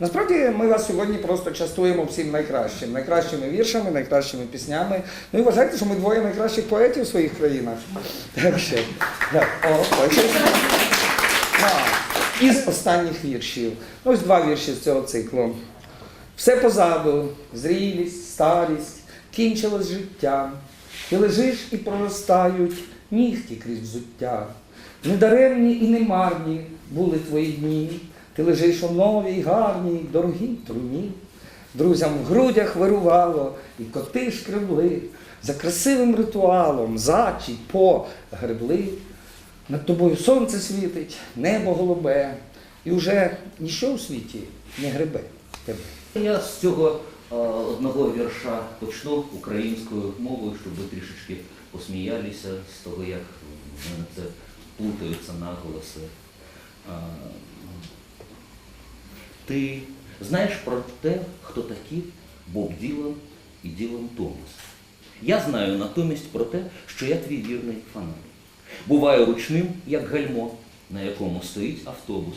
Насправді ми вас сьогодні просто частуємо всім найкращим, найкращими віршами, найкращими піснями. Ну і вважайте, що ми двоє найкращих поетів в своїх країнах. Із останніх віршів. Ну, Ось два вірші з цього циклу. Все позаду, зрілість, старість, кінчилось життя. Ти лежиш і проростають нігті крізь взуття. Недаремні і немарні були твої дні. Ти лежиш у новій, гарній, дорогій труні. Друзям в грудях вирувало, і коти шкребли. За красивим ритуалом зачі по гребли. Над тобою сонце світить, небо голубе, і вже ніщо у світі не гребе тебе. Я з цього одного вірша почну українською мовою, щоб ви трішечки посміялися з того, як плутаються наголоси. Ти знаєш про те, хто такі Боб Ділан і Ділан Томас. Я знаю натомість про те, що я твій вірний фанат. Буваю ручним, як гальмо, на якому стоїть автобус,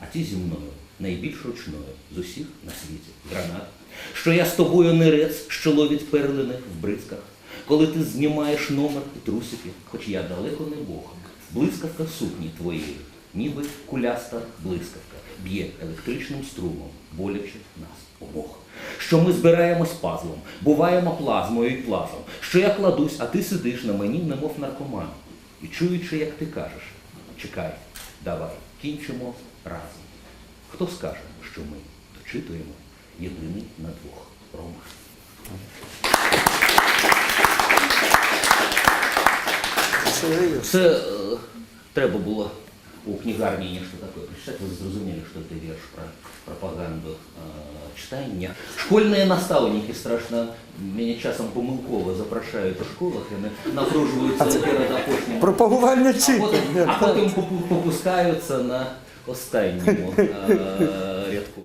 а ти зі мною найбільш ручною з усіх на світі гранат. Що я з тобою нерець, що ловить перлини в бризках, коли ти знімаєш номер і трусики, хоч я далеко не Бог. Блискавка сукні твоєї, ніби куляста блискавка, б'є електричним струмом, болячи нас обох. Що ми збираємось пазлом, буваємо плазмою і плазом, що я кладусь, а ти сидиш на мені, немов наркоман. І чуючи, як ти кажеш, чекай, давай, кінчимо разом. Хто скаже, що ми дочитуємо єдиний на двох роман? Це е, треба було у книгарні нечто такое прочитать. Вы зрозумели, что это верш про пропаганду э, читання. Школьные наставники страшно меня часом помилково запрошають у школах, і вони напружуються перед апошнім. Пропагувальне А потім, читання. а потім попу- попускаються на останньому е, рядку.